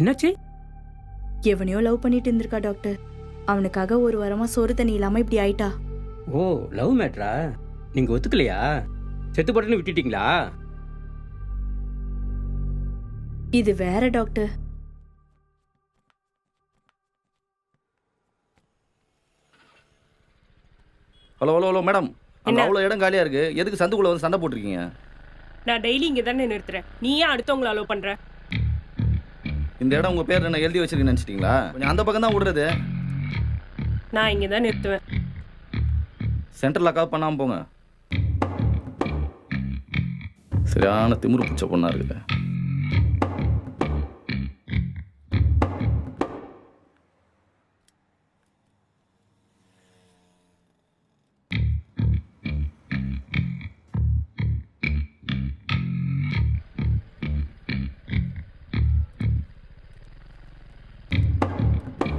என்னாச்சு? எவனையோ லவ் பண்ணிட்டு இருந்திருக்கா டாக்டர். அவனுக்காக ஒரு வாரமா சோறு தண்ணி இல்லாம இப்படி ஆயிட்டா. ஓ லவ் மேட்ரா? நீங்க ஒத்துக்கலையா? செத்து போட்டுன்னு விட்டுட்டீங்களா? இது வேற doctor. Hello hello hello madam. அங்கே? அவ்வளோ இடம் காலியாக இருக்குது எதுக்கு சந்துக்குள்ளே வந்து சண்டை போட்டிருக்கீங்க? நான் டெய்லி இங்கே தானே நிறுத்துறேன். நீ ஏன் அடுத்தவங்களை அலோவ் பண்ற. இந்த இடம் உங்கள் பேர் என்ன எழுதி வச்சிருக்கீங்கன்னு நினச்சிட்டிங்களா? கொஞ்சம் அந்த பக்கம் தான் விடுறது. நான் இங்கே தான் நிறுத்துவேன். சென்ட்ரல் லாக்காக பண்ணாமல் போங்க. சரியான திமிரு பிடிச்ச பொண்ணா இருக்குது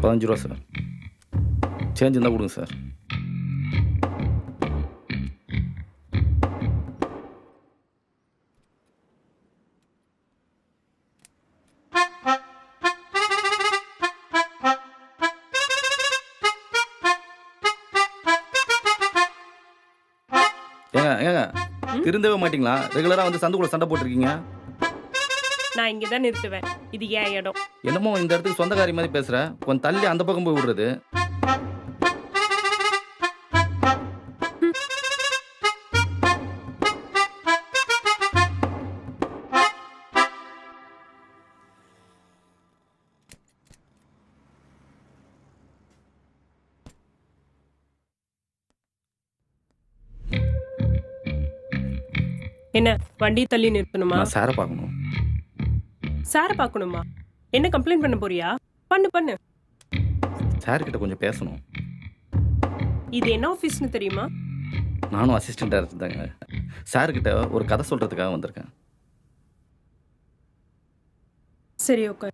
பதினஞ்சு ரூபா சார். சேஞ்ச் இருந்தால் கொடுங்க சார். ஏங்க ஏங்க திருந்தவே மாட்டீங்களா? ரெகுலராக வந்து சந்துக்குள்ள சண்டை போட்டிருக்கீங்க? நான் இங்கே தான் நிறுத்துவேன். இது ஏன் இடம்? என்னமோ இந்த இடத்துக்கு சொந்தக்காரி மாதிரி பேசுற. கொஞ்சம் தள்ளி அந்த பக்கம் போய் விடுறது. என்ன வண்டி தள்ளி நிறுத்தணுமா? சாரை பார்க்கணும். சாரை பார்க்கணுமா? என்ன கம்ப்ளைண்ட் பண்ண போறியா? பண்ணு பண்ணு. சார் கிட்ட கொஞ்சம் பேசணும். இது என்ன ஆஃபீஸ்னு தெரியுமா? நானும் அசிஸ்டன்ட் டைரக்டர் தாங்க சார் கிட்ட ஒரு கதை சொல்றதுக்காக வந்திருக்கேன். சரி ஓகே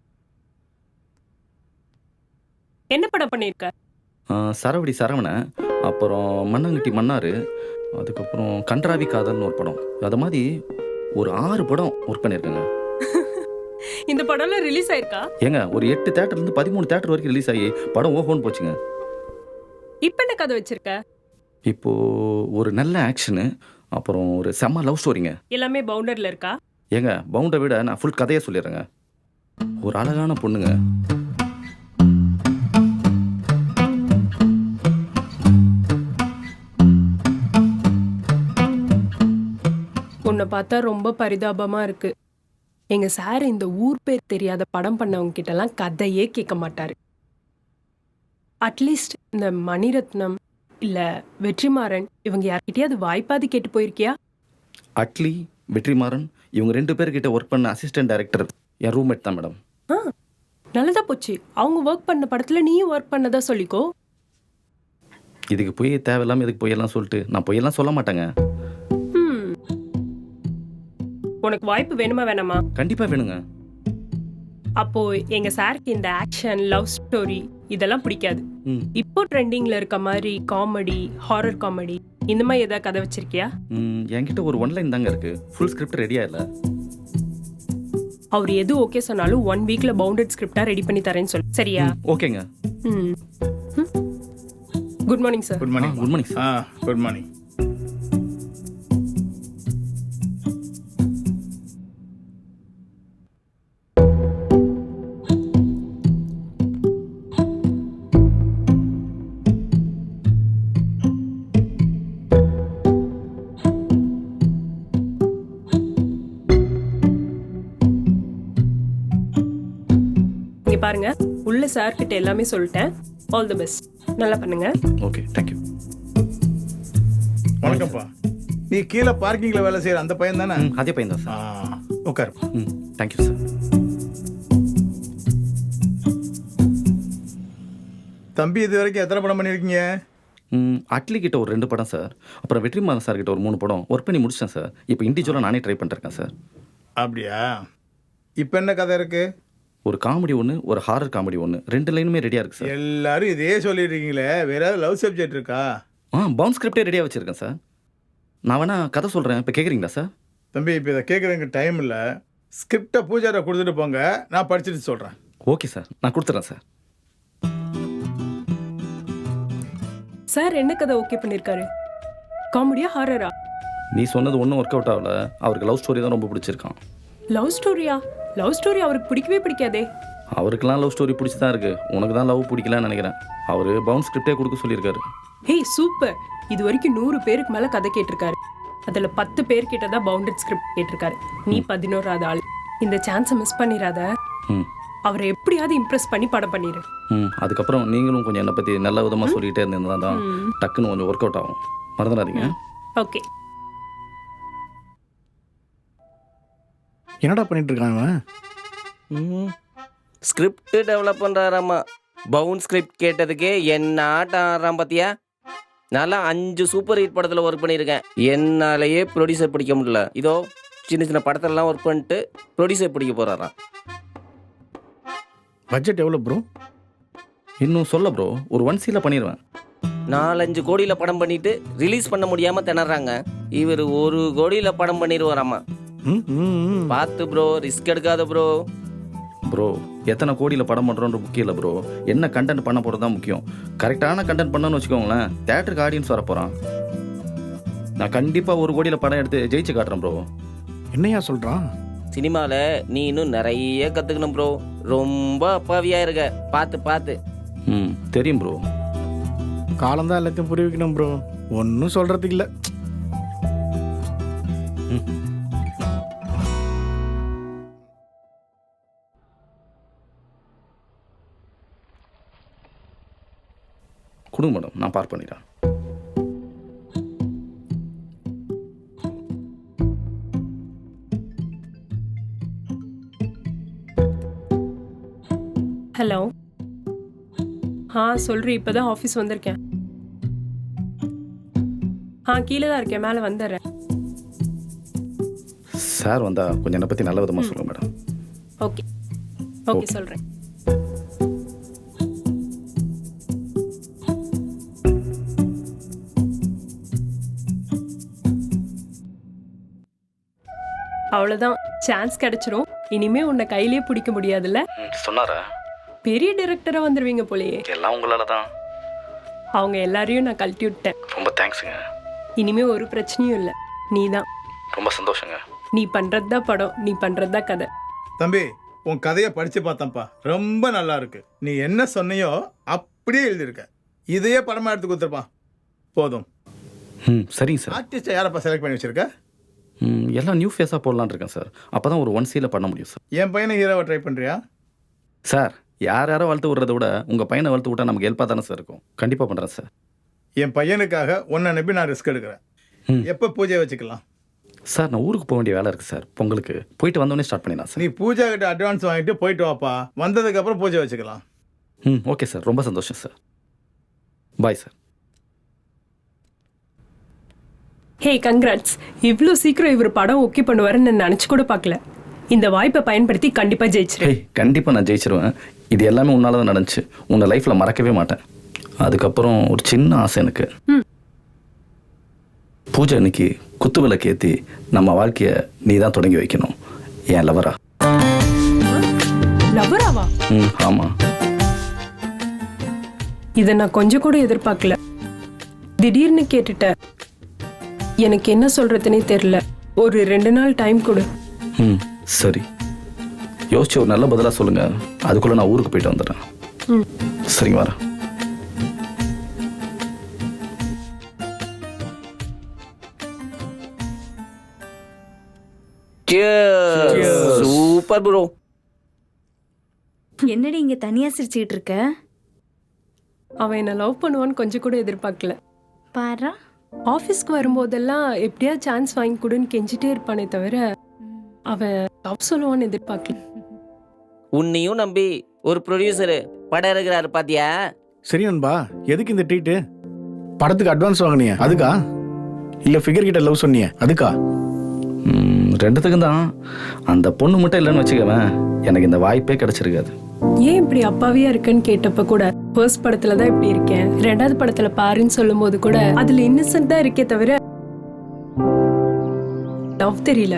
என்ன படம் பண்ணியிருக்க ஆ, சரவடி சரவணன் அப்புறம் மண்ணாங்கட்டி மன்னாரு அதுக்கப்புறம் கன்றாவி காதல்னு ஒரு படம். அது மாதிரி ஒரு ஆறு படம் ஒர்க் பண்ணியிருக்கேங்க. இந்த படம்லாம் ரிலீஸ் ஆயிருக்கா? ஏங்க ஒரு எட்டு தேட்டர்லேருந்து பதிமூணு தேட்டர் வரைக்கும் ரிலீஸ் ஆகி படம் ஓஹோன்னு போச்சுங்க. இப்ப என்ன கதை வச்சிருக்க? இப்போ ஒரு நல்ல ஆக்ஷனு அப்புறம் ஒரு செம்ம லவ் ஸ்டோரிங்க எல்லாமே பவுண்டர்ல இருக்கா? ஏங்க பவுண்டை விட நான் ஃபுல் கதையை சொல்லிடுறேங்க. ஒரு அழகான பொண்ணுங்க. உன்னை பார்த்தா ரொம்ப பரிதாபமா இருக்கு. எங்க சார் இந்த ஊர் பேர் தெரியாத படம் பண்ணவங்க கிட்டலாம் கதையே கேட்க மாட்டாரு. அட்லீஸ்ட் இந்த மணிரத்னம் இல்ல வெற்றிமாறன் இவங்க யார்கிட்டயாவது வாய்ப்பாதி கேட்டு போயிருக்கியா? அட்லி வெற்றிமாறன் இவங்க ரெண்டு பேர்கிட்ட ஒர்க் பண்ண அசிஸ்டன்ட் டைரக்டர் என் ரூம்மேட் தான் மேடம் ஆ நல்லதா போச்சு. அவங்க ஒர்க் பண்ண படத்துல நீயும் ஒர்க் பண்ணதா சொல்லிக்கோ. இதுக்கு போய் தேவையில்லாம இதுக்கு பொய்யெல்லாம் சொல்லிட்டு நான் பொய்யெல்லாம் சொல்ல மாட்டேங்க. உனக்கு வாய்ப்பு வேணுமா வேணாமா? கண்டிப்பாக வேணுங்க. அப்போ எங்க சாருக்கு இந்த ஆக்ஷன் லவ் ஸ்டோரி இதெல்லாம் பிடிக்காது. இப்போ ட்ரெண்டிங்ல இருக்க மாதிரி காமெடி ஹாரர் காமெடி இந்த மாதிரி ஏதாவது கதை வச்சிருக்கியா? என்கிட்ட ஒரு ஒன்லைன் தாங்க இருக்கு. ஃபுல் ஸ்கிரிப்ட் ரெடியாக இல்லை. அவர் எது ஓகே சொன்னாலும் ஒன் வீக்ல பவுண்டட் ஸ்கிரிப்டா ரெடி பண்ணி தரேன்னு சொல்லு. சரியா? ஓகேங்க. Good morning sir good morning good morning ஆ குட் மார்னிங் பாருங்க. உள்ள சார் கிட்ட எல்லாமே சொல்லிட்டேன். ஆல் தி பெஸ்ட் நல்லா பண்ணுங்க. ஓகே தேங்க்யூ வணக்கம்ப்பா. நீ கீழே பார்க்கிங்ல வேலை செய்யற அந்த பையன் தானே? அதே பையன் தான் ஆ சார் உட்காரு ம் தேங்க்யூ சார் தம்பி இது வரைக்கும் எத்தனை படம் பண்ணியிருக்கீங்க? ம் அட்லி கிட்ட ஒரு ரெண்டு படம் சார் அப்புறம் வெற்றிமாறன் சார் கிட்ட ஒரு மூணு படம். ஒர்க் பண்ணி முடிச்சிட்டேன் சார் இப்போ இண்டிவிஜுவலாக நானே ட்ரை பண்ணிருக்கேன் சார் அப்படியா? இப்போ என்ன கதை இருக்கு? ஒரு காமெடி ஒன்று ஒரு ஹாரர் காமெடி ஒன்று ரெண்டு லைனுமே ரெடியாக இருக்கு சார் எல்லாரும் இதே சொல்லிட்டு இருக்கீங்களே வேற ஏதாவது லவ் சப்ஜெக்ட் இருக்கா? ஆ பவுன் ஸ்கிரிப்டே ரெடியாக வச்சுருக்கேன் சார் நான் வேணா கதை சொல்கிறேன் இப்போ கேட்குறீங்களா சார் தம்பி இப்போ இதை கேட்குறதுக்கு டைம் இல்லை. ஸ்கிரிப்டை பூஜாரை கொடுத்துட்டு போங்க. நான் படிச்சுட்டு சொல்கிறேன் ஓகே சார் நான் கொடுத்துட்றேன் சார் சார் என்ன கதை ஓகே பண்ணிருக்காரு? காமெடியா ஹாரரா நீ சொன்னது ஒன்றும் ஒர்க் அவுட் ஆகல. அவருக்கு லவ் ஸ்டோரி தான் ரொம்ப பிடிச்சிருக்கான். லவ் ஸ்டோரியா லவ் ஸ்டோரி அவருக்கு பிடிக்கவே பிடிக்காதே. அவருக்கெல்லாம் லவ் ஸ்டோரி பிடிச்சி தான் இருக்கு. உனக்கு தான் லவ் பிடிக்கலன்னு நினைக்கிறேன். அவர் பவுன் ஸ்கிரிப்டே கொடுக்க சொல்லியிருக்காரு. ஹேய் சூப்பர் இது வரைக்கும் நூறு பேருக்கு மேல கதை கேட்டிருக்காரு. அதுல பத்து பேர் கிட்ட தான் பவுண்டட் ஸ்கிரிப்ட் கேட்டிருக்காரு. நீ பதினோராவது ஆள். இந்த சான்ஸை மிஸ் பண்ணிடாத அவரை எப்படியாவது இம்ப்ரெஸ் பண்ணி படம் பண்ணிடு அதுக்கப்புறம் நீங்களும் கொஞ்சம் என்னை பற்றி நல்ல விதமாக சொல்லிகிட்டே இருந்தீங்கன்னா தான். டக்குன்னு கொஞ்சம் ஒர்க் அவுட் ஆகும். மறந்துடாதீங்க. ஓகே என்னடா பண்ணிட்டு இருக்கான் அவன் ஸ்கிரிப்ட் டெவலப் பண்ணுறாராம்மா பவுன் ஸ்கிரிப்ட் கேட்டதுக்கே என்ன ஆட்டம் ஆடுறான் பார்த்தியா நல்லா அஞ்சு சூப்பர் ஹிட் படத்தில் ஒர்க் பண்ணியிருக்கேன். என்னாலேயே ப்ரொடியூசர் பிடிக்க முடியல. இதோ சின்ன சின்ன படத்திலலாம் ஒர்க் பண்ணிட்டு ப்ரொடியூசர் பிடிக்க போகிறாராம் பட்ஜெட் எவ்வளோ ப்ரோ இன்னும் சொல்ல ப்ரோ ஒரு ஒன் சீல பண்ணிடுவேன் நாலஞ்சு கோடியில் படம் பண்ணிட்டு ரிலீஸ் பண்ண முடியாமல் திணறாங்க. இவர் ஒரு கோடியில் படம் பண்ணிடுவாராம்மா. பார்த்து ப்ரோ ரிஸ்க் எடுக்காத ப்ரோ ப்ரோ எத்தனை கோடியில் படம் பண்ணுறோன்ற முக்கியம் இல்லை ப்ரோ என்ன கண்டென்ட் பண்ண போகிறது தான் முக்கியம் கரெக்டான கண்டென்ட் பண்ணணும்னு வச்சுக்கோங்களேன் தேட்டருக்கு ஆடியன்ஸ் வர போகிறான் நான் கண்டிப்பாக ஒரு கோடியில் படம் எடுத்து ஜெயிச்சு காட்டுறேன் ப்ரோ என்னையா சொல்றான்? சினிமாவில் நீ இன்னும் நிறைய கற்றுக்கணும் ப்ரோ ரொம்ப அப்பாவியாக இருக்க. பார்த்து பார்த்து ம் தெரியும் ப்ரோ காலம்தான் எல்லாத்தையும் புரிய வைக்கணும் ப்ரோ ஒன்றும் சொல்றதுக்கு இல்லை. கொடுங்க மேடம் நான் பார்க் பண்ணிடுறேன். ஹலோ ஆ சொல்றி இப்பதான் ஆஃபீஸ் வந்திருக்கேன். ஆ கீழே தான் இருக்கேன் மேலே வந்துடுறேன். சார் வந்தால் கொஞ்சம் என்னை பற்றி நல்ல விதமாக சொல்லுங்கள் மேடம் ஓகே. ஓகே சொல்கிறேன் அவ்வளோதான் சான்ஸ் கிடைச்சிரும். இனிமே உன்னை கையிலேயே பிடிக்க முடியாதுல்ல? சொன்னாரா? பெரிய டைரக்டரா வந்துருவீங்க போலயே. எல்லாம் உங்களால் தான் அவங்க எல்லாரையும் நான் கழட்டி விட்டேன். ரொம்ப தேங்க்ஸுங்க இனிமே ஒரு பிரச்சனையும் இல்லை. நீ தான் ரொம்ப சந்தோஷங்க. நீ பண்றது தான் படம். நீ பண்றது தான் கதை. தம்பி உன் கதையை படிச்சு பார்த்தேன்ப்பா. ரொம்ப நல்லா இருக்கு. நீ என்ன சொன்னியோ அப்படியே எழுதியிருக்க. இதையே படமா எடுத்து கொடுத்துருப்பான். போதும். ம் சரிங்க சார். ஆர்டிஸ்டை யாரப்பா செலக்ட் பண்ணி வச்சிருக்க? எல்லாம் நியூ ஃபேஸாக போடலான்னு இருக்கேன் சார் அப்போ தான் ஒரு ஒன் சீல பண்ண முடியும் சார் என் பையனை ஹீரோவை ட்ரை பண்றியா? சார் யார் யாரோ வளர்த்து விடுறத விட உங்கள் பையனை வளர்த்து விட்டா நமக்கு ஹெல்ப்பாக தானே சார் இருக்கும். கண்டிப்பாக பண்ணுறேன் சார் என் பையனுக்காக உன்னை நம்பி நான் ரிஸ்க் எடுக்கிறேன். ம். எப்போ பூஜை வச்சுக்கலாம்? சார் நான் ஊருக்கு போக வேண்டிய வேலை இருக்குது சார் பொங்கலுக்கு. போயிட்டு வந்தோடனே ஸ்டார்ட் பண்ணிடலாம் சார் நீ பூஜா கிட்ட அட்வான்ஸ் வாங்கிட்டு போயிட்டு வாப்பா. வந்ததுக்கு அப்புறம் பூஜை வச்சுக்கலாம். ம் ஓகே சார் ரொம்ப சந்தோஷம் sir bye sir hey congrats இவ்வளோ சீக்கிரம் இவர் படம் ஓகே பண்ணுவாருன்னு நான் நினச்சி கூட பார்க்கல. இந்த வாய்ப்பை பயன்படுத்தி கண்டிப்பாக ஜெயிச்சிரு. ஹேய் கண்டிப்பாக நான் ஜெயிச்சிருவேன். இது எல்லாமே உன்னால தான் நடந்துச்சு. உன்னை லைஃப்பில் மறக்கவே மாட்டேன். அதுக்கப்புறம் ஒரு சின்ன ஆசை எனக்கு. ம். பூஜை அன்னைக்கு குத்து விளக்கு ஏற்றி நம்ம வாழ்க்கையை நீ தான் தொடங்கி வைக்கணும். ஏன் லவரா? லவராவா? ம் ஆமாம் இதை நான் கொஞ்சம் கூட எதிர்பார்க்கல. திடீர்னு கேட்டுட்ட எனக்கு என்ன சொல்றதுனே தெரியல. ஒரு ரெண்டு நாள் டைம் கொடு. ம் சரி. யோசிச்சு ஒரு நல்ல பதிலாக சொல்லுங்கள் அதுக்குள்ளே நான் ஊருக்கு போயிட்டு வந்துடுறேன். ம். சரிங்க வரேன். சூப்பர் ப்ரோ என்னடி இங்க தனியா சிரிச்சுக்கிட்டு இருக்க? அவன் என்ன லவ் பண்ணுவான்னு கொஞ்சம் கூட எதிர்பார்க்கல. பாரா? ஆஃபீஸ்க்கு வரும்போதெல்லாம் எப்படியா சான்ஸ் வாங்கி கொடுன்னு கெஞ்சிட்டே இருப்பானே தவிர அவன் லவ் சொல்லுவான்னு எதிர்பார்க்கல. உன்னையும் நம்பி ஒரு ப்ரொடியூசரு படம் இருக்கிறாரு பாத்தியா? சரி நண்பா எதுக்கு இந்த ட்ரீட்டு படத்துக்கு அட்வான்ஸ் வாங்கினிய அதுக்கா? இல்லை ஃபிகர் கிட்ட லவ் சொன்னியே அதுக்கா? ரெண்டுத்துக்கும் தான். அந்த பொண்ணு மட்டும் இல்லைன்னு வச்சுக்கவேன். எனக்கு இந்த வாய்ப்பே கிடைச்சிருக்காது. ஏன் இப்படி அப்பாவியா இருக்குன்னு கேட்டப்ப கூட ஃபர்ஸ்ட் படத்துல தான் இப்படி இருக்கேன். ரெண்டாவது படத்துல பாருன்னு சொல்லும் போது கூட அதுல இன்னசென்ட் தான் இருக்கே தவிர லவ் தெரியல.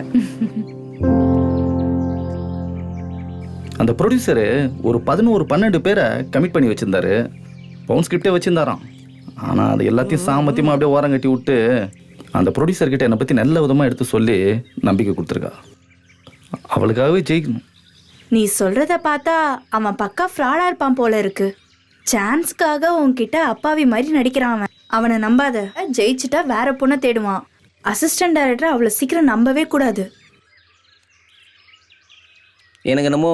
அந்த ப்ரொடியூசரு ஒரு பதினோரு பன்னெண்டு பேரை கமிட் பண்ணி வச்சிருந்தாரு. பவுன் ஸ்கிரிப்டே வச்சிருந்தாராம். ஆனால் அது எல்லாத்தையும் சாமத்தியமாக அப்படியே ஓரம் கட்டி விட்டு அந்த ப்ரொடியூசர் கிட்ட என்னை பற்றி நல்ல விதமாக எடுத்து சொல்லி நம்பிக்கை கொடுத்துருக்கா. அவளுக்காகவே ஜெயிக்கணும். நீ சொல்றத பார்த்தா அவன் பக்கா ஃப்ராடா இருப்பான் போல இருக்கு. சான்ஸ்க்காக உன்கிட்ட அப்பாவி மாதிரி நடிக்கிறான் அவன். அவனை நம்பாத. ஜெயிச்சுட்டா வேற பொண்ணை தேடுவான். அசிஸ்டன்ட் டைரக்டர் அவ்வளோ சீக்கிரம் நம்பவே கூடாது. எனக்கு என்னமோ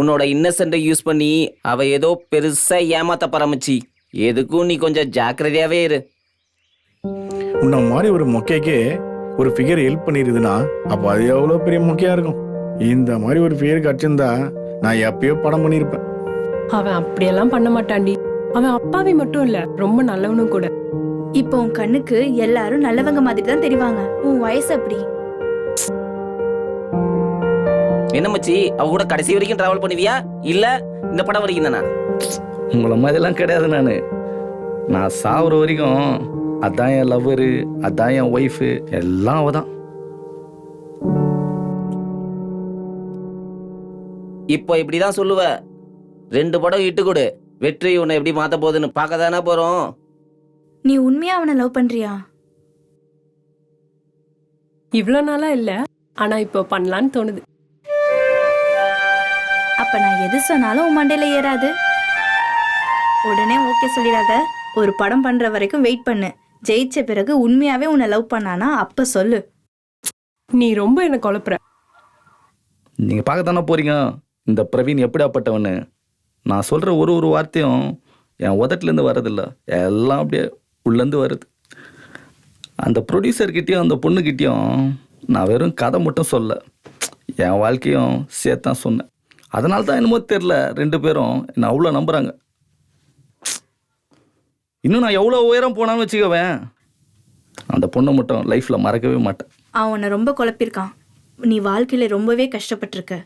உன்னோட இன்னசென்ட்டை யூஸ் பண்ணி அவ ஏதோ பெருசா ஏமாத்த பரமிச்சி. எதுக்கும் நீ கொஞ்சம் ஜாக்கிரதையாவே இரு. உன்ன மாதிரி ஒரு மொக்கைக்கு ஒரு ஃபிகர் ஹெல்ப் பண்ணிருக்குதுன்னா அப்போ அது எவ்வளோ பெரிய மொக்கையா இருக்கும்? இந்த மாதிரி ஒரு ஃபிகர் கிடச்சிருந்தா நான் எப்பயோ படம் பண்ணியிருப்பேன் அவன் அப்படியெல்லாம் பண்ண மாட்டான்டி. அவன் அப்பாவி மட்டும் இல்ல ரொம்ப நல்லவனும் கூட. இப்போ உன் கண்ணுக்கு எல்லாரும் நல்லவங்க மாதிரி தான் தெரிவாங்க. உன் வயசு அப்படி? என்ன மச்சி அவ கூட கடைசி வரைக்கும் டிராவல் பண்ணுவியா? இல்ல இந்த படம் வரைக்கும் தானா? உங்களை மாதிரிலாம் கிடையாது நான். நான் சாகுற வரைக்கும் அதான் என் லவ்வரு அதான் என் ஒய்ஃபு எல்லாம் அவ இப்போ இப்படிதான் சொல்லுவ. ரெண்டு படம் இட்டு கொடு. வெற்றி உன்னை எப்படி மாத்த போகுதுன்னு பார்க்க தானே போறோம். நீ உண்மையா அவனை லவ் பண்றியா? இவ்வளோ நாளா இல்ல ஆனா இப்போ பண்ணலான்னு தோணுது. அப்ப நான் எது சொன்னாலும் உன் மண்டையில ஏறாது. உடனே ஓகே சொல்லிடாத. ஒரு படம் பண்ற வரைக்கும் வெயிட் பண்ணு. ஜெயிச்ச பிறகு உண்மையாவே உன்னை லவ் பண்ணானா அப்ப சொல்லு. நீ ரொம்ப என்ன குழப்புற. நீங்கள் பார்க்கத்தானே போறீங்க? இந்த பிரவீன் எப்படியாப்பட்டவனு? நான் சொல்கிற ஒரு ஒரு வார்த்தையும் என் உதட்டிலேருந்து வரதில்லை எல்லாம் அப்படியே உள்ளேருந்து வருது. அந்த ப்ரொடியூசர்கிட்டயும் அந்த பொண்ணுக்கிட்டேயும் நான் வெறும் கதை மட்டும் சொல்ல. என் வாழ்க்கையும் சேர்த்தான் சொன்னேன். அதனால தான் என்னமோ தெரில ரெண்டு பேரும் என்னை அவ்வளோ நம்புகிறாங்க இன்னும் நான் எவ்வளோ உயரம் போனான்னு வச்சுக்கவேன். அந்த பொண்ணை மட்டும் லைஃப்பில் மறக்கவே மாட்டேன். அவனை ரொம்ப குழப்பியிருக்கான். நீ வாழ்க்கையில் ரொம்பவே கஷ்டப்பட்டிருக்க.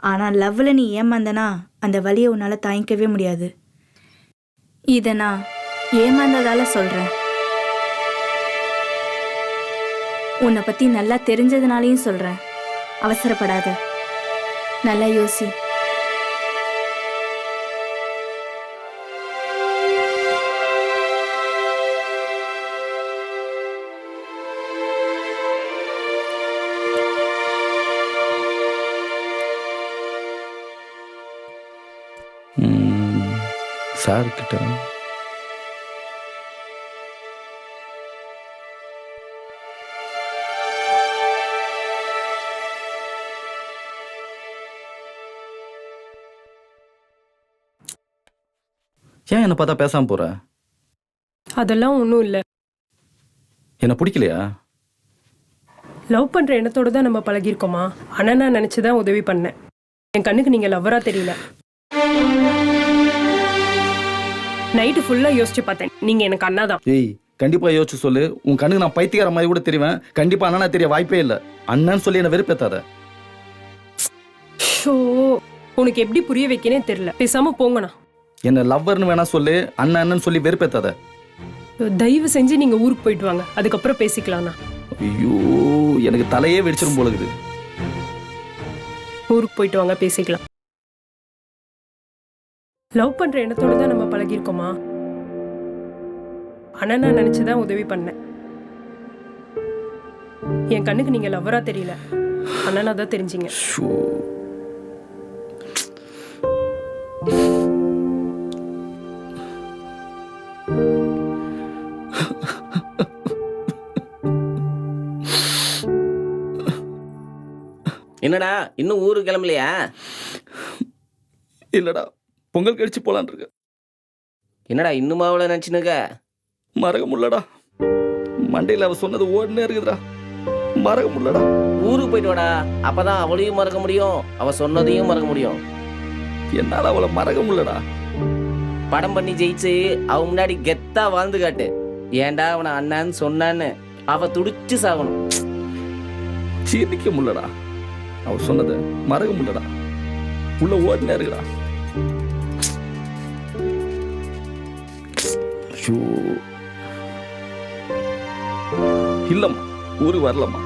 ஆனால் லவ்வில் நீ ஏமாந்தனா அந்த வலியை உன்னால் தாங்கிக்கவே முடியாது. இதை நான் ஏமாந்ததால் சொல்கிறேன் உன்னை பற்றி நல்லா தெரிஞ்சதுனாலையும் சொல்கிறேன் அவசரப்படாத. நல்லா யோசி. சார் கிட்ட ஏன் என்னை பார்த்தா பேசாம போற? அதெல்லாம் ஒன்றும் இல்லை. என்ன பிடிக்கலையா? லவ் பண்ற எண்ணத்தோட தான் நம்ம பழகியிருக்கோமா? ஆனா நான் நினைச்சுதான் உதவி பண்ணேன். என் கண்ணுக்கு நீங்க லவ்வரா தெரியல. நைட்டு ஃபுல்லா யோசிச்சு பார்த்தேன். நீங்க எனக்கு அண்ணாதான். ஏய் கண்டிப்பா யோசிச்சு சொல்லு. உன் கண்ணுக்கு நான் பைத்தியக்கார மாதிரி கூட தெரிவேன். கண்டிப்பா அண்ணனா தெரிய வாய்ப்பே இல்லை. அண்ணன்னு சொல்லி என்ன வெறுப்பேத்தாத. ஷோ உனக்கு எப்படி புரிய வைக்கனே தெரியல. பேசாம போங்கண்ணா. என்ன லவ்வர்னு வேணா சொல்லு அண்ணன் அண்ணன் சொல்லி வெறுப்பேத்தாத. தயவு செஞ்சு நீங்க ஊருக்கு போயிட்டு வாங்க. அதுக்கப்புறம் பேசிக்கலாம்ண்ணா. ஐயோ எனக்கு தலையே வெடிச்சிரும் போல இருக்குது ஊருக்கு போயிட்டு வாங்க பேசிக்கலாம். லவ் பண்ற எண்ணத்தோட தான் நம்ம பழகியிருக்கோமா? ஆனா நான் நினைச்சுதான் உதவி பண்ணேன். என் கண்ணுக்கு நீங்க லவ்வரா தெரியல. அண்ணனா தான் தெரிஞ்சீங்க. ஷோ. என்னடா இன்னும் ஊருக்கு கிளம்பலையா? இல்லடா. பொங்கல் கழிச்சு போலான் இருக்கு என்னடா இன்னுமா அவ்வளோ நினச்சினுக்க மறக்க முடியலடா. மண்டையில் அவ சொன்னது ஓடுனே இருக்குதுடா. மறக்க முடியலடா. ஊருக்கு போயிட்டு வாடா அப்பதான் அவளையும் மறக்க முடியும் அவ சொன்னதையும் மறக்க முடியும். என்னால் அவளை மறக்க முடியலடா. படம் பண்ணி ஜெயிச்சு அவ முன்னாடி கெத்தா வாழ்ந்து காட்டு. ஏன்டா அவனை அண்ணான்னு சொன்னான்னு அவ துடிச்சு சாகணும். ஜீர்ணிக்க முடியலடா. அவ சொன்னதை மறக்க முடியலடா. உள்ள ஓடுனே இருக்குடா. ஐயோ. இல்லம்மா ஊருக்கு வரலம்மா.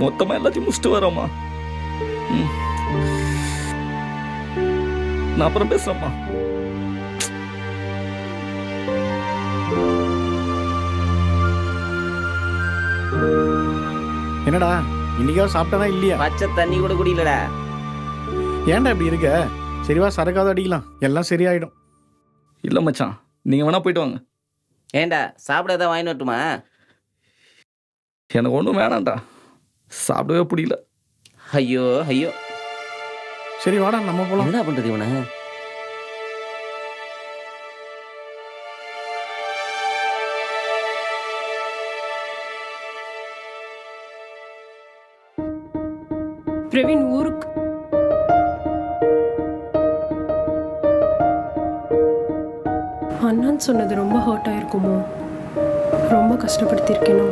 மொத்தமா எல்லாத்தையும் முடிச்சுட்டு வரோம்மா. நான் அப்புறம் பேசுறேம்மா. என்னடா இன்னைக்காவது சாப்பிட்டானா இல்லையா? பச்சை தண்ணி கூட குடிக்கலடா. ஏன்டா இப்படி இருக்க? சரிவா சரக்காவது அடிக்கலாம். எல்லாம் சரியாயிடும். இல்லை மச்சான். நீங்கள் வேணா போயிட்டு வாங்க. ஏண்டா சாப்பிட ஏதாவது வாங்கி வரட்டுமா? எனக்கு ஒன்றும் வேணாம்டா. சாப்பிடவே பிடிக்கல. ஐயோ ஐயோ. சரி வாடா நம்ம போலாம். என்னடா பண்றது இவனை? பிரவீன் ஊருக்கு அண்ணான்னு சொன்னது ரொம்ப ஹர்ட் ஆயிருக்குமோ? ரொம்ப கஷ்டப்படுத்தியிருக்கேனோ?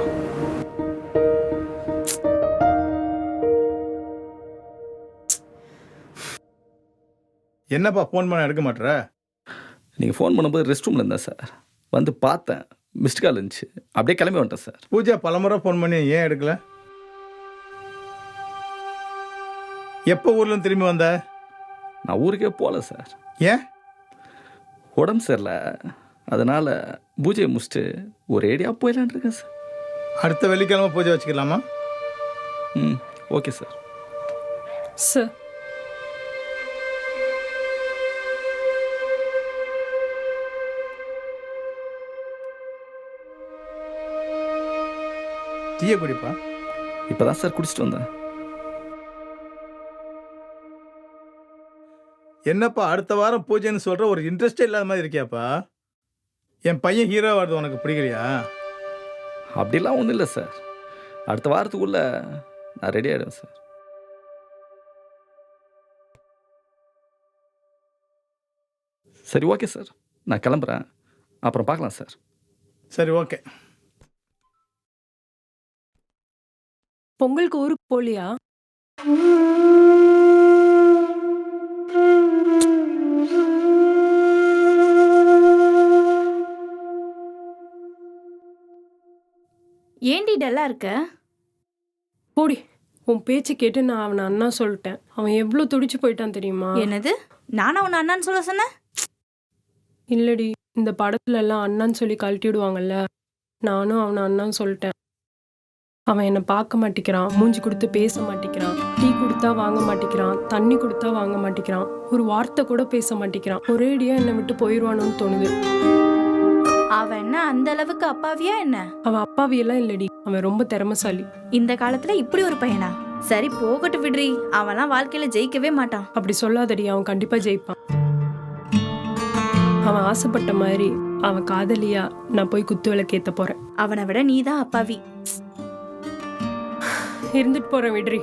என்னப்பா ஃபோன் பண்ண எடுக்க மாட்டேற நீங்கள் ஃபோன் பண்ணும்போது ரெஸ்ட் ரூமில் இருந்தேன் சார் வந்து பார்த்தேன். மிஸ்ட் கால் இருந்துச்சு. அப்படியே கிளம்பி வந்துட்டேன் சார் பூஜா பலமுறை ஃபோன் பண்ணி ஏன் எடுக்கல? எப்போ ஊர்லேருந்து திரும்பி வந்த? நான் ஊருக்கே போகல சார் ஏன்? உடம்பு சரியில்லை. அதனால் பூஜையை முடிச்சுட்டு ஒரு ஏடியா போயிடலான் இருக்கேன் சார். அடுத்த வெள்ளிக்கிழமை பூஜை வச்சுக்கலாமா? ம் ஓகே சார். சார். டீயை குடிப்பா. இப்போ தான் சார் குடிச்சிட்டு வந்தேன். என்னப்பா அடுத்த வாரம் பூஜைன்னு சொல்ற ஒரு இன்ட்ரெஸ்டே இல்லாத மாதிரி இருக்கியாப்பா? என் பையன் ஹீரோ வருது உனக்கு பிடிக்கலையா? அப்படிலாம் ஒன்றும் இல்லை சார் அடுத்த வாரத்துக்குள்ளே நான் ரெடி ஆகிடுவேன் சார் சரி ஓகே சார் நான் கிளம்புறேன். அப்புறம் பார்க்கலாம் சார் சரி ஓகே பொங்கலுக்கு ஊருக்கு போலியா ஏண்டி டல்லா இருக்க? போடி உன் பேச்சு கேட்டு நான் அவனை அண்ணா சொல்லிட்டேன். அவன் எவ்வளோ துடிச்சு போயிட்டான் தெரியுமா? என்னது? நானா உன்னை அண்ணான்னு சொல்ல சொன்னேன்? இல்லடி இந்த படத்துல எல்லாம் அண்ணான்னு சொல்லி கழட்டி விடுவாங்கல்ல நானும் அவனை அண்ணான்னு சொல்லிட்டேன். அவன் என்னை பார்க்க மாட்டேங்கிறான் மூஞ்சி கொடுத்து பேச மாட்டேங்கிறான் டீ கொடுத்தா வாங்க மாட்டேங்கிறான் தண்ணி கொடுத்தா வாங்க மாட்டேங்கிறான் ஒரு வார்த்தை கூட பேச மாட்டேங்கிறான் ஒரேடியா என்னை விட்டு போயிடுவானோன்னு தோணுது. அவன் என்ன அந்த அளவுக்கு அப்பாவியா என்ன? அவன் அப்பாவியெல்லாம் இல்லடி. அவன் ரொம்ப திறமைசாலி. இந்த காலத்துல இப்படி ஒரு பையனா? சரி போகட்டு விடுறி. அவன்லாம் வாழ்க்கையில ஜெயிக்கவே மாட்டான். அப்படி சொல்லாதடி அவன் கண்டிப்பா ஜெயிப்பான். அவன் ஆசைப்பட்ட மாதிரி அவன் காதலியா நான் போய் குத்து விளக்கேத்த போறேன். அவனை விட நீதான் அப்பாவி. இருந்துட்டு போறேன் விடுறி.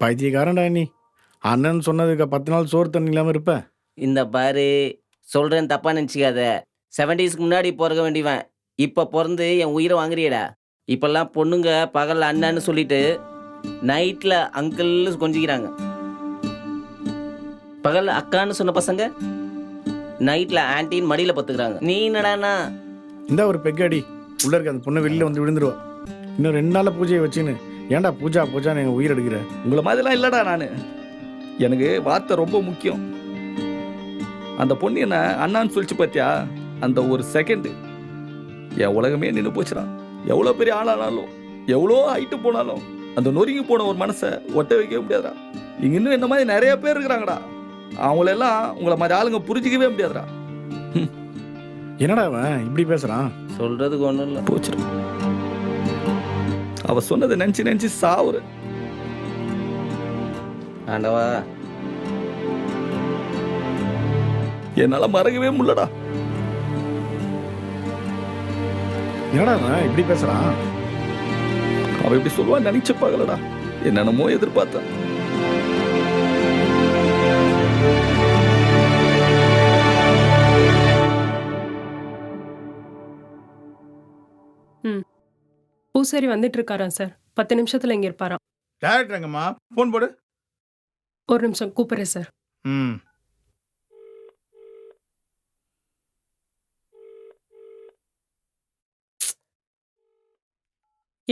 பைத்தியக்காரன்டா நீ. அண்ணன் சொன்னதுக்கு பத்து நாள் சோறு தண்ணி இல்லாமல் இருப்ப? இந்த பாரு சொல்றேன் தப்பா நினச்சிக்காத. செவன்டீஸ்க்கு முன்னாடி பிறக்க வேண்டியவன். இப்போ பிறந்து என் உயிரை வாங்குறியடா. இப்பெல்லாம் பொண்ணுங்க பகல் அண்ணன்னு சொல்லிட்டு நைட்ல அங்கிள்னு கொஞ்சிக்கிறாங்க. பகல் அக்கான்னு சொன்ன பசங்க நைட்ல ஆன்டின்னு மடியில பத்துக்கிறாங்க. நீ என்னடானா இந்த ஒரு பெக்கடி. உள்ள இருக்க அந்த பொண்ணு வெளியில வந்து விழுந்துருவா. இன்னும் ரெண்டு நாள்ல பூஜையை வச்சுன்னு. ஏன்டா பூஜா பூஜான்னு எங்க உயிர் எடுக்கிற? உங்களை மாதிரிலாம் இல்லைடா நான். எனக்கு வார்த்தை ரொம்ப முக்கியம். அந்த பொண்ணு என்ன அண்ணான்னு சொல்லிச்சு பார்த்தியா அந்த ஒரு செகண்டு என் உலகமே நின்று போச்சுடா. எவ்வளோ பெரிய ஆளானாலும் எவ்வளோ ஹைட்டு போனாலும் அந்த நொறுங்கி போன ஒரு மனசை ஒட்ட வைக்கவே முடியாதுடா. இங்க இன்னும் என்ன மாதிரி நிறைய பேர் இருக்கிறாங்கடா. அவங்களெல்லாம் உங்களை மாதிரி ஆளுங்க புரிஞ்சிக்கவே முடியாதுடா. என்னடா அவன் இப்படி பேசுறான்? சொல்றதுக்கு ஒன்றும் இல்லை. போச்சுடா. அவ சொன்னதை நினைச்சு நினைச்சு சாவுற ஆண்டவா என்னால மறக்கவே முடியலடா. என்னடா அவன் இப்படி பேசுறான் அவ இப்படி சொல்லுவான்னு நினைச்சு பார்க்கலடா. என்னென்னமோ எதிர்பார்த்தேன் பூசாரி வந்துட்டு இருக்காராம் சார். பத்து நிமிஷத்துல இங்க இருப்பாராம். டேரக்டர் எங்கம்மா? ஃபோன் போடு. ஒரு நிமிஷம் கூப்பிடுறேன் சார். ம்.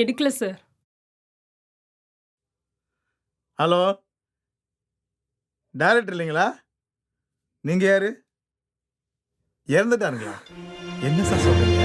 எடுக்கல சார். ஹலோ? டைரக்டர் இல்லைங்களா? நீங்க யாரு? இறந்துட்டாருங்களா என்ன சார் சொல்றீங்க?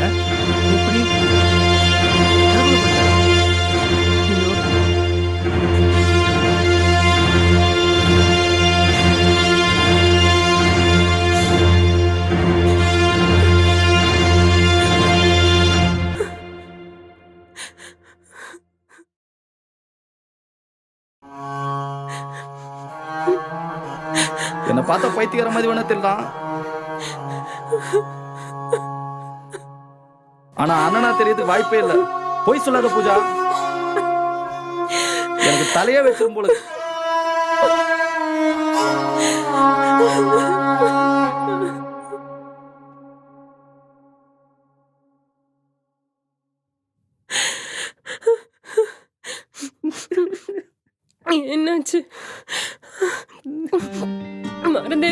பார்த்தா பைத்தியக்கார மாதிரி வேணா தெரியலாம் ஆனா அண்ணனா தெரியறதுக்கு வாய்ப்பே இல்லை. பொய் சொல்லாத பூஜா. எனக்கு தலையே வச்சிரும் போல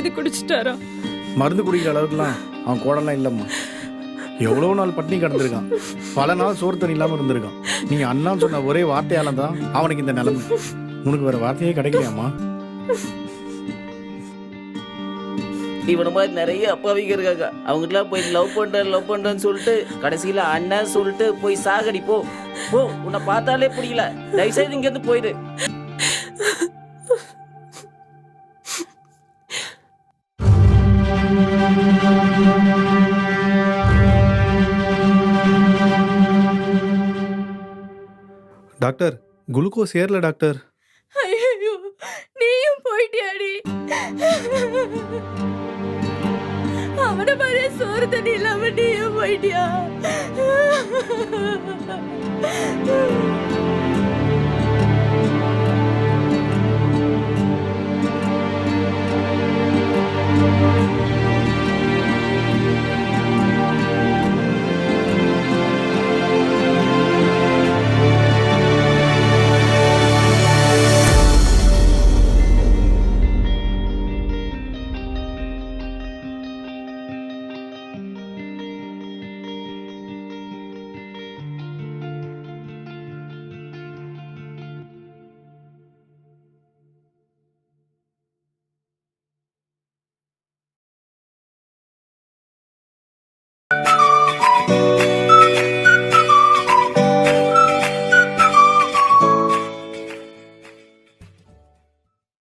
எது குடிச்சிட்டாரா? மருந்து குடிக்கிற அளவுக்குலாம் அவன் கோடெல்லாம் இல்லைம்மா. எவ்வளோ நாள் பட்டினி கிடந்திருக்கான். பல நாள் சோறு தண்ணி இல்லாமல் இருந்திருக்கான். நீ அண்ணான்னு சொன்ன ஒரே வார்த்தையால தான் அவனுக்கு இந்த நிலைமை. உனக்கு வேற வார்த்தையே கிடைக்கலையாம்மா? இவன மாதிரி நிறைய அப்பாவிங்க இருக்காங்க. அவங்ககிட்டலாம் போய் லவ் பண்றேன் லவ் பண்றேன்னு சொல்லிட்டு கடைசியில அண்ணன் சொல்லிட்டு போய் சாகடி போ. போ. உன்னை பார்த்தாலே பிடிக்கல தயவுசெய்து இங்க இருந்து போயிடு டாக்டர் குளுக்கோஸ் ஏறல டாக்டர். ஐயோ நீயும் போயிட்டியாடி? அவனை மாதிரியே சோறு தண்ணி இல்லாம நீயும் போயிட்டியா?